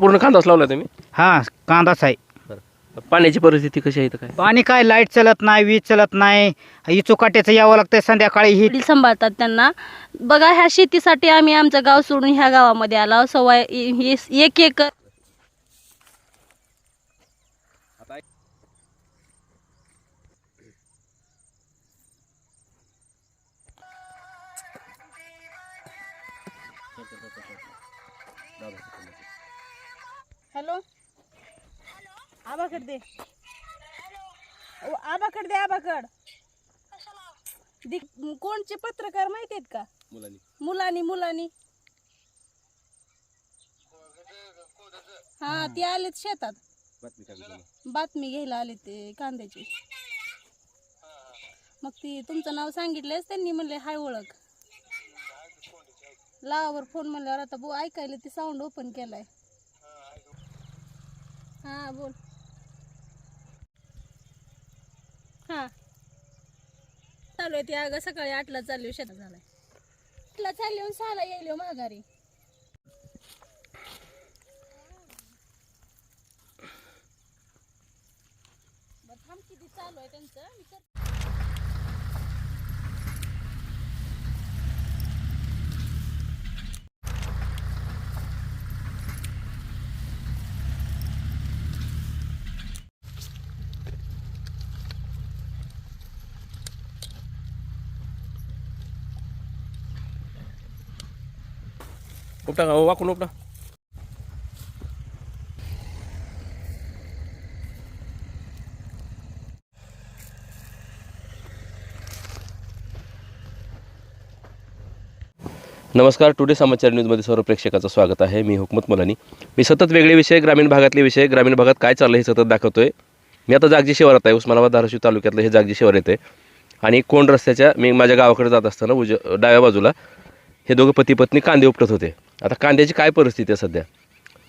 पूर्ण कांदाच लावला तुम्ही? हा कांदाच आहे. पाण्याची परिस्थिती कशी आहे इथं काय? आणि काय लाइट चलत नाही वीज चलत नाही. इचुकाट्याचं यावं लागतंय संध्याकाळी ही. वडील सांभाळतात त्यांना. बघा ह्या शेतीसाठी आम्ही आमचं गाव सोडून ह्या गावामध्ये आलो सव्वा हे एक एकर हॅलो? आबाकड दे. ओ, आबाकड दे आबाकड. दि कोणचे पत्रकार माहिती आहेत का? मुलानी. मुलानी हा ते आलेत शेतात. बातमी घ्यायला आले ते कांद्याची. मग ती तुमचं नाव सांगितलंच त्यांनी म्हणले हाय ओळख. लावावर फोन म्हणल्यावर आता बो ऐकायला ते साऊंड ओपन केलाय. हा बोल. हा. चालू आहे ती अगं सकाळी आठला चालली शेतात झालाय. आठला चालली येऊन सहाला येईल हो माघारी. थांब किती चालू आहे त्यांचं उपटा का वाकून उपटा नमस्कार टुडे समाचार न्यूजमध्ये सर्व प्रेक्षकाचं स्वागत आहे. मी हुकमत मुलानी. मी सतत वेगळे विषय ग्रामीण भागातले विषय ग्रामीण भागात काय चाललं हे सतत दाखवतोय. मी आता जागजी शिवारात आहे उस्मानाबाद धाराशिव तालुक्यातलं हे जागजी शिवार येते. आणि कोंड रस्त्याच्या मी माझ्या गावाकडे जात असताना उज डाव्या बाजूला हे दोघं पती पत्नी कांदे उपटत होते. आता कांद्याची काय परिस्थिती आहे सध्या?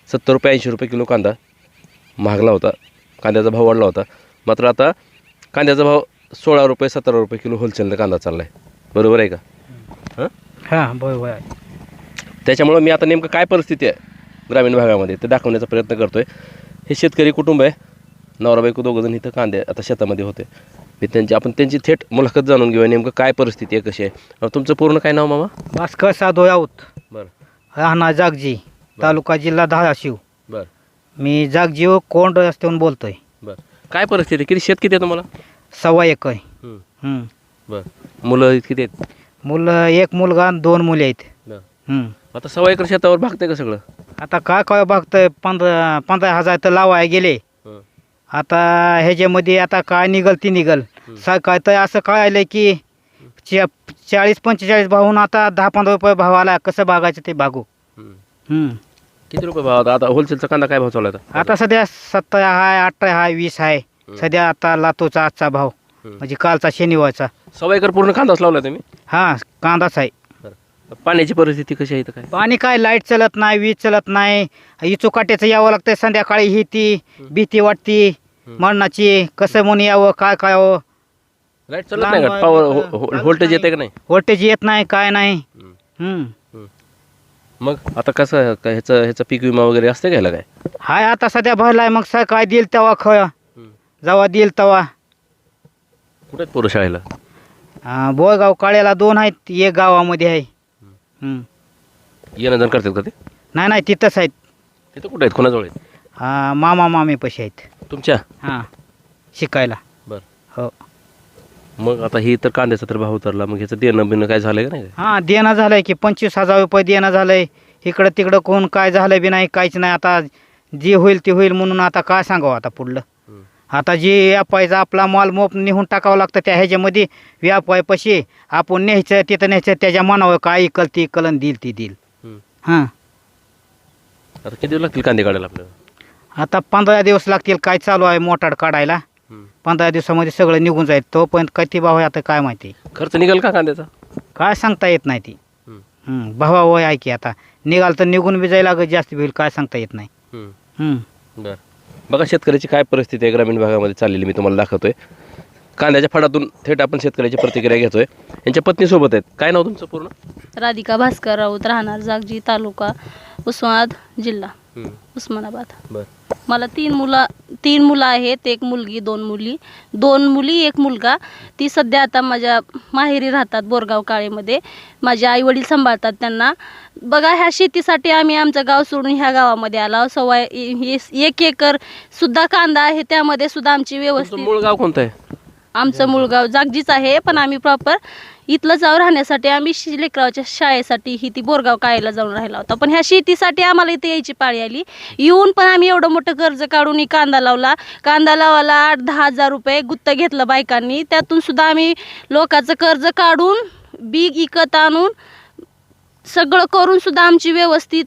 सत्तर रुपये ऐंशी रुपये किलो कांदा महागला होता. कांद्याचा भाव वाढला होता. मात्र आता कांद्याचा भाव सोळा रुपये सतरा रुपये किलो होलसेलनं कांदा चालला आहे बरोबर आहे का? हां? हा बरोबर आहे. त्याच्यामुळं मी आता नेमकं काय परिस्थिती आहे ग्रामीण भागामध्ये ते दाखवण्याचा प्रयत्न करतो आहे हे शेतकरी कुटुंब आहे. नवरा बायको दोघंजण इथं कांदे आता शेतामध्ये होते. मी त्यांची आपण त्यांची थेट मुलाखत जाणून घेऊया नेमकं काय परिस्थिती आहे कशी आहे. तुमचं पूर्ण काय नाव मामा? भास्कर साधो आऊत बरं. राहणार जागजी तालुका जिल्हा धाराशिव. बरं. मी जागजी व कोंड रस्त्याहून बोलतोय. बरं. काय परिस्थिती आहे? किती शेत किती आहे तुम्हाला? सव्वा एक आहे. बरं. मुलं किती आहेत? मुलं एक मुलगा आणि दोन मुली आहेत. बरं. आता सव्वा एकर शेतावर भागतंय का सगळं? आता काय काय बघतोय पंधरा पंधरा हजार तर लावाय गेले. हं, आता ह्याच्यामध्ये आता काय निघल ती निघल. काय तर असं काय आलं की चाळीस पंचेचाळीस भावून आता दहा पंधरा रुपये भाव आला. कसं भागायचं ते भागू. किती रुपये भाव आता? आता होलसेलचा कांदा काय भाव चालू आहे आता? आता सध्या सत्तर आहे अठरा आहे वीस आहे. सध्या आता लातूरचा आजचा भाव. म्हणजे कालचा शनिवारचा. सव्वा एकर पूर्ण कांदाच लावला तुम्ही? हा कांदाच आहे. पाण्याची परिस्थिती कशी आहे इथं काय? आणि काय लाइट चलत नाही वीज चलत नाही. इचुकाट्याचं यावं लागतंय संध्याकाळी ही ती भीती वाटती. मरणाची कसं म्हणून यावं काय काय लाइट चालत नाही का? पॉवर व्होल्टेज येते का नाही? व्होल्टेज येत नाही काय नाही. मग आता कसं काय ह्याचं ह्याचा पीक विमा वगैरे असते घ्यायला काय? हाय आता सध्या भरलाय. मग सकाळी देईल तेव्हा खळ जेव्हा देईल तेव्हा. कुठे आहेत पोरं शाळेला? अं, बोळगाव काळ्याला दोन आहेत. एक गावामध्ये आहे. येणं जाणं करतात का ते? नाही नाही तिथंच आहेत. तिथं कुठे आहेत? कोणाजवळ आहेत? अं, मामा मामी पशी आहेत. तुमच्या? हां. शिकायला. बरं. हो. मग आता ही तर कांद्याचा तर भाव उतरला. मग ह्याचं देणं बिणं काय झालं का नाही? हां देणं झालंय की पंचवीस हजार रुपये देणं झालंय. इकडं तिकडं कोण काय झालं बी नाही काहीच नाही. आता जे होईल ते होईल म्हणून आता काय सांगावं आता पुढलं? हं. आता जे व्यापायचा आपला माल मोप निघून टाकावं लागतं त्या ह्याच्यामध्ये व्यापायपाशी आपण न्यायचं तिथं न्यायचं त्याच्या मनावर काय इकल ती कलन देईल ती देईल. हं. हां. आता किती दिवस लागतील कांदे काढायला आपल्याला? आता पंधरा दिवस लागतील काय चालू आहे मोटार काढायला. पंधरा दिवसामध्ये सगळं निघून जाईल. तोपर्यंत किती भाव आहे आता काय माहिती? खर्च निघेल का कांद्याचा? काय सांगता येत नाही ती. भावा वय आहे की आता. निघाल तर निघून बी जायला लागत जास्त होईल काय सांगता येत नाही. बरं. बघा शेतकऱ्याची काय परिस्थिती आहे ग्रामीण भागामध्ये चाललेली मी तुम्हाला दाखवतोय. कांद्याच्या फडातून थेट आपण शेतकऱ्याची प्रतिक्रिया घेतोय. यांच्या पत्नीसोबत आहेत. काय नाव तुमचं पूर्ण? राधिका भास्कर राऊत राहणार जागजी तालुका उस्मानाबाद जिल्हा उस्मानाबाद. बरं. मला तीन मुलं तीन मुलं आहेत एक मुलगी दोन मुली. दोन मुली एक मुलगा. ती सध्या आता माझ्या माहेरी राहतात बोरगाव काळेमध्ये. माझे आई वडील सांभाळतात त्यांना. बघा ह्या शेतीसाठी आम्ही आमचं गाव सोडून ह्या गावामध्ये आलो सव्वा एक एकर सुद्धा कांदा आहे त्यामध्ये सुद्धा आमची व्यवस्थित मूळ गाव कोणतं आहे? आमचं मुळगाव जागजीच आहे पण आम्ही प्रॉपर इथलं जाऊन राहण्यासाठी आम्ही लेकरावच्या शाळेसाठी ही ती बोरगाव काळेला जाऊन राहिला होता. पण ह्या शेतीसाठी आम्हाला इथे यायची पाळी आली. येऊन पण आम्ही एवढं मोठं कर्ज काढून कांदा लावला. कांदा लावायला आठ दहा हजार रुपये गुत्त घेतलं बायकांनी. त्यातून सुद्धा आम्ही लोकांचं कर्ज काढून बी इकत आणून सगळं करून सुद्धा आमची व्यवस्थित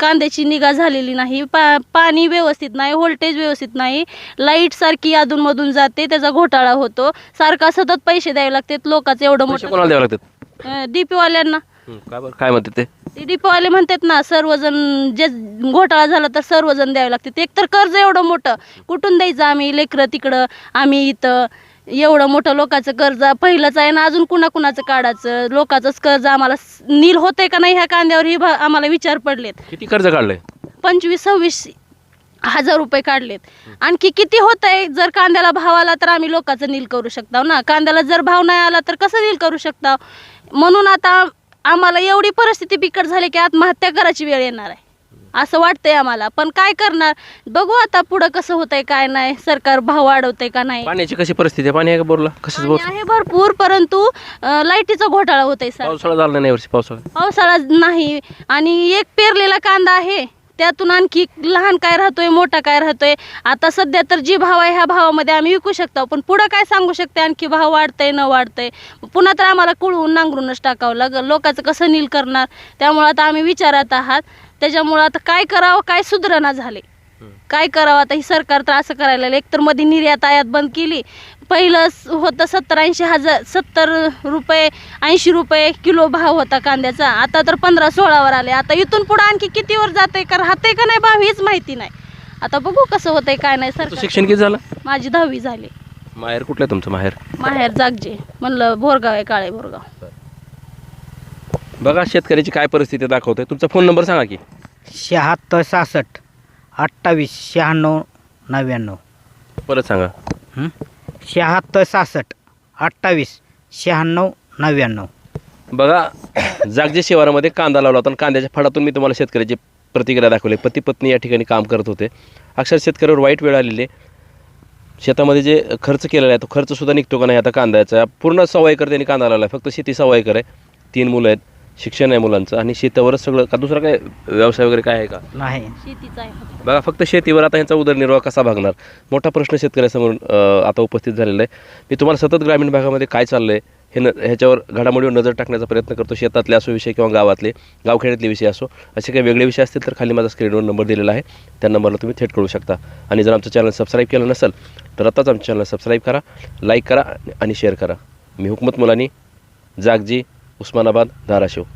कांद्याची निगा झालेली नाही पा पाणी व्यवस्थित नाही व्होल्टेज व्यवस्थित नाही लाइट सारखी अधूनमधून जाते त्याचा घोटाळा होतो. सारखा सतत पैसे द्यावे लागतात लोकांचं एवढं पैसे मोठं कोणाला द्यावे लागतात? डीपीवाल्यांना हं, काय बरं काय म्हणते ते? ते डीपीवाले म्हणतात ना सर्वजण जे घोटाळा झाला तर सर्वजण द्यावे लागतात. एक तर कर्ज एवढं मोठं कुठून द्यायचं आम्ही? लेकरं तिकडं आम्ही इथं. एवढं मोठं लोकांचं कर्ज पहिलंच आहे ना अजून कुणाकुणाचं काढायचं? लोकांचंच कर्ज आम्हाला नील होतंय का नाही ह्या कांद्यावर ही भा- आम्हाला विचार पडलेत. किती कर्ज काढलंय? पंचवीस सव्वीस हजार रुपये काढलेत. आणखी किती होत आहे जर कांद्याला भाव आला तर आम्ही लोकांचं नील करू शकतो ना. कांद्याला जर भाव नाही आला तर कसं नील करू शकता म्हणून आता आम्हाला एवढी परिस्थिती बिकट झाली की आत्महत्या करायची वेळ येणार आहे. असं वाटतंय आम्हाला. पण काय करणार? बघू आता पुढं कसं होतंय काय नाही. सरकार भाव वाढवतंय का नाही? पाण्याची कशी परिस्थिती आहे? पाणी आहे का बोरला? कशाच बोर? पाणी आहे भरपूर परंतु अं, लाईटीचा घोटाळा होतंय सर. पावसाळा झाला नाही वर्षी पावसाळा. पावसाळा नाही. आणि एक पेरलेला कांदा आहे. त्यातून आणखी लहान काय राहतोय मोठा काय राहतोय? आता सध्या तर जी भाव आहे ह्या भावामध्ये आम्ही विकू शकतो. पण पुढं काय सांगू शकते? आणखी भाव वाढतंय न वाढतंय. पुन्हा तर आम्हाला कुळवून नांगरूनच टाकावं लागेल. लोकांचं कसं नील करणार? त्यामुळं आता आम्ही विचारात आहात. त्याच्यामुळं आता काय करावं काय सुधारणा झाले? काय करावं? आता ही सरकार तर असं करायला लागलं. एक तर मध्ये निर्यात आयात बंद केली. पहिलं होतं सत्तर ऐंशी हजार सत्तर रुपये ऐंशी रुपये किलो भाव होता कांद्याचा. आता तर पंधरा सोळावर आले. आता इथून पुढे आणखी कितीवर जाते का राहते का नाही भाव हीच माहिती नाही. आता बघू कसं होतंय काय नाही सरकार. शिक्षण किती झालं? माझी दहावी झाली. माहेर कुठलं तुमचं माहेर? माहेर जागजे. म्हणलं भोरगाव आहे काळे भोरगाव. बघा शेतकऱ्याची काय परिस्थिती दाखवतोय. तुमचा फोन नंबर सांगा की. शहात्तर सहासष्ट अठ्ठावीस शहाण्णव नव्याण्णव. परत सांगा. हं? शहात्तर सहासष्ट अठ्ठावीस शहाण्णव नव्याण्णव. बघा जागजे शिवारामध्ये कांदा लावला होता आणि कांद्याच्या फडातून मी तुम्हाला शेतकऱ्याची प्रतिक्रिया दाखवली. पती पत्नी या ठिकाणी काम करत होते. अक्षर शेतकऱ्यावर वाईट वेळ आलेली आहे. शेतामध्ये जे खर्च केलेला आहे तो खर्चसुद्धा निघतो का नाही आता कांद्याचा? पूर्ण सव्वा एकर त्यांनी कांदा लावला आहे. फक्त शेती सव्वा एकर आहे. तीन मुलं आहेत. शिक्षण आहे मुलांचं आणि शेतावरच सगळं का दुसरा काय व्यवसाय वगैरे काय आहे का? नाही. शेतीचा आहे फक्त. बघा फक्त शेतीवर आता ह्यांचा उदरनिर्वाह कसा भागणार? मोठा प्रश्न शेतकऱ्यासमोर अ, आता उपस्थित झालेला आहे. मी तुम्हाला सतत ग्रामीण भागामध्ये काय चाललं आहे हे न ह्याच्यावर घडामोडीवर नजर टाकण्याचा प्रयत्न करतो. शेतातले असो विषय किंवा गावातले गावखेड्यातले विषय असो असे काही वेगळे विषय असतील तर खाली माझा स्क्रीनवर नंबर दिलेला आहे. त्या नंबरला तुम्ही थेट करू शकता. आणि जर आमचं चॅनल सबस्क्राईब केलं नसेल तर आताच आमचं चॅनल सबस्क्राईब करा लाईक करा आणि शेअर करा. मी हुकमत मुलानी जागजी उस्मानाबाद धाराशिव.